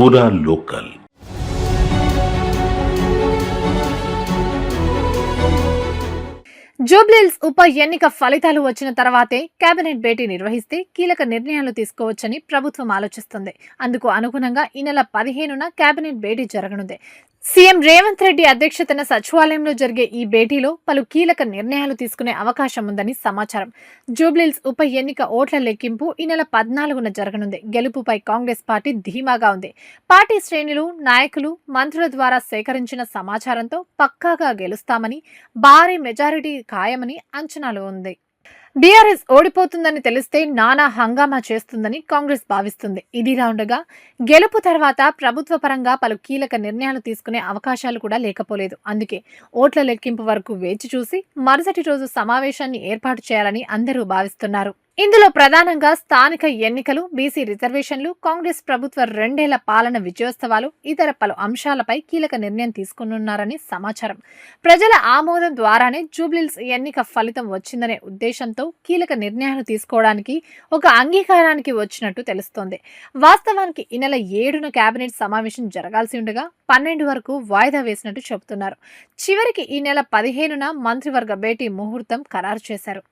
పూరా లోకల్ జూబ్లీల్స్ ఉప ఎన్నిక ఫలితాలు వచ్చిన తర్వాతే కేబినెట్ భేటీ నిర్వహిస్తే కీలక నిర్ణయాలు తీసుకోవచ్చని ప్రభుత్వం ఆలోచిస్తుంది. అందుకు అనుగుణంగా ఈ నెల పదిహేనున కేబినెట్ భేటీ జరగనుంది. సీఎం రేవంత్ రెడ్డి అధ్యక్షతన సచివాలయంలో జరిగే ఈ భేటీలో పలు కీలక నిర్ణయాలు తీసుకునే అవకాశం ఉందని సమాచారం. జూబ్లీల్స్ ఉప ఎన్నిక ఓట్ల లెక్కింపు ఈ నెల పద్నాలుగున జరగనుంది. గెలుపుపై కాంగ్రెస్ పార్టీ ధీమాగా ఉంది. పార్టీ శ్రేణులు నాయకులు మంత్రుల ద్వారా సేకరించిన సమాచారంతో పక్కాగా గెలుస్తామని భారీ మెజారిటీ ఖాయమని అంచనాలు ఉంది. బీఆర్ఎస్ ఓడిపోతుందని తెలిస్తే నానా హంగామా చేస్తుందని కాంగ్రెస్ భావిస్తుంది. ఇదిలా ఉండగా గెలుపు తర్వాత ప్రభుత్వ పరంగా పలు కీలక నిర్ణయాలు తీసుకునే అవకాశాలు కూడా లేకపోలేదు. అందుకే ఓట్ల లెక్కింపు వరకు వేచి చూసి మరుసటి రోజు సమావేశాన్ని ఏర్పాటు చేయాలని అందరూ భావిస్తున్నారు. ఇందులో ప్రధానంగా స్థానిక ఎన్నికలు బీసీ రిజర్వేషన్లు కాంగ్రెస్ ప్రభుత్వ రెండేళ్ళ పాలన విజయోత్సవాలు ఇతర పలు అంశాలపై కీలక నిర్ణయం తీసుకున్నారని సమాచారం. ప్రజల ఆమోదం ద్వారానే జూబ్లీల్స్ ఎన్నిక ఫలితం వచ్చిందనే ఉద్దేశంతో కీలక నిర్ణయాలు తీసుకోవడానికి ఒక అంగీకారానికి వచ్చినట్టు తెలుస్తోంది. వాస్తవానికి ఈ నెల ఏడున కేబినెట్ సమావేశం జరగాల్సి ఉండగా పన్నెండు వరకు వాయిదా వేసినట్టు చెబుతున్నారు. చివరికి ఈ నెల పదిహేనున మంత్రివర్గ భేటీ ముహూర్తం ఖరారు చేశారు.